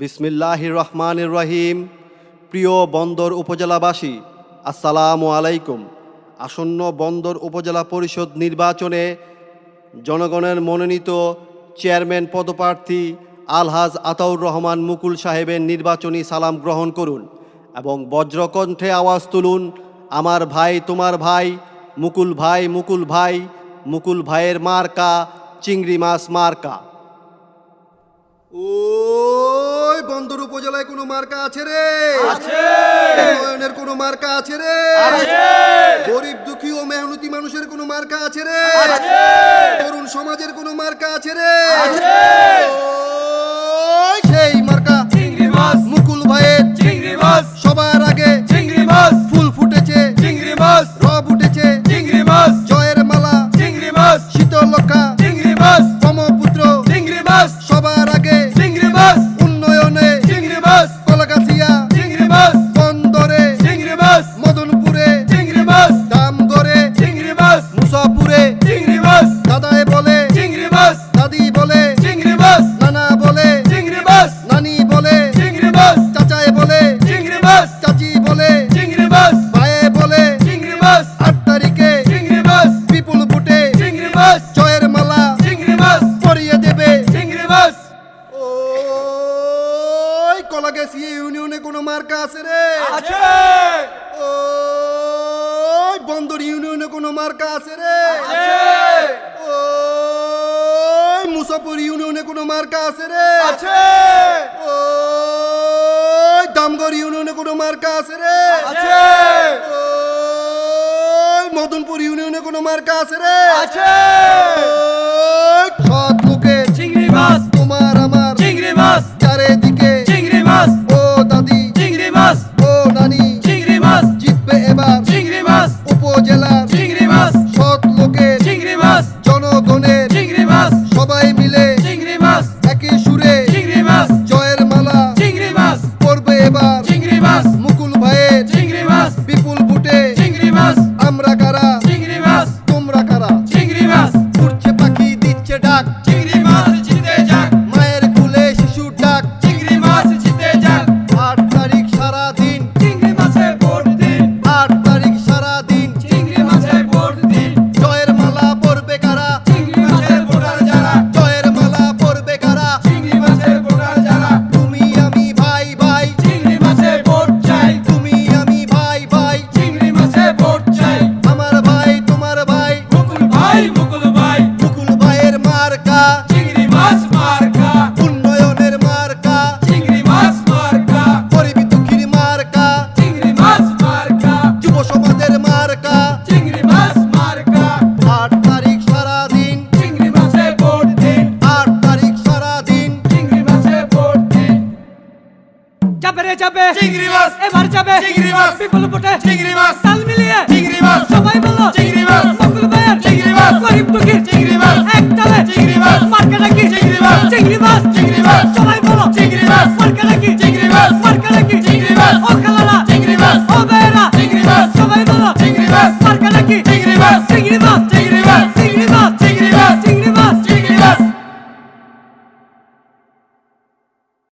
বিসমিল্লাহ রহমানির রহিম। প্রিয় বন্দর উপজেলাবাসী, আসসালামু আলাইকুম। আসন্ন বন্দর উপজেলা পরিষদ নির্বাচনে জনগণের মনোনীত চেয়ারম্যান পদপ্রার্থী আলহাজ আতাউর রহমান মুকুল সাহেবের নির্বাচনী সালাম গ্রহণ করুন এবং বজ্রকণ্ঠে আওয়াজ তুলুন, আমার ভাই, তোমার ভাই, মুকুল ভাই মুকুল ভাই, মুকুল ভাইয়ের মার্কা, চিংড়ি মাছ মার্কা। ওই বন্দর উপজেলায় কোনো মার্কা আছে রে? আছে। উন্নয়নের কোনো মার্কা আছে রে? আছে। গরিব দুঃখী ও মেহনতি মানুষের কোনো মার্কা আছে রে? আছে। তরুণ সমাজের কোনো মার্কা আছে রে? কলাগেছি ইউনিয়নে কোনো মার্কা আছে রে? আছে। ওই বন্দর ইউনিয়নে কোনো মার্কা আছে রে? আছে। ওই মুসাপুর ইউনিয়নে কোনো মার্কা আছে রে? আছে। ওই দামগড় ইউনিয়নে কোনো মার্কা আছে রে? আছে। ওই মদনপুর ইউনিয়নে কোনো মার্কা আছে রে? আছে। যাবে চিংড়ি মাছ এবার যাবে চিংড়ি মাছ বিপুল ফুটে চিংড়ি মাছ তাল মিলিয়ে চিংড়ি মাছ সবাই বলো চিংড়ি মাছ মকুল ভাইয়ের চিংড়ি মাছ গরিব দুঃখী চিংড়ি মাছ একদলে চিংড়ি মাছ মার্কা নাকি চিংড়ি মাছ চিংড়ি মাছ চিংড়ি মাছ সবাই বলো চিংড়ি মাছ মার্কা নাকি চিংড়ি মাছ মার্কা নাকি চিংড়ি মাছ ও খালারা চিংড়ি মাছ ও বেরা চিংড়ি মাছ সবাই বলো চিংড়ি মাছ মার্কা নাকি চিংড়ি মাছ চিংড়ি মাছ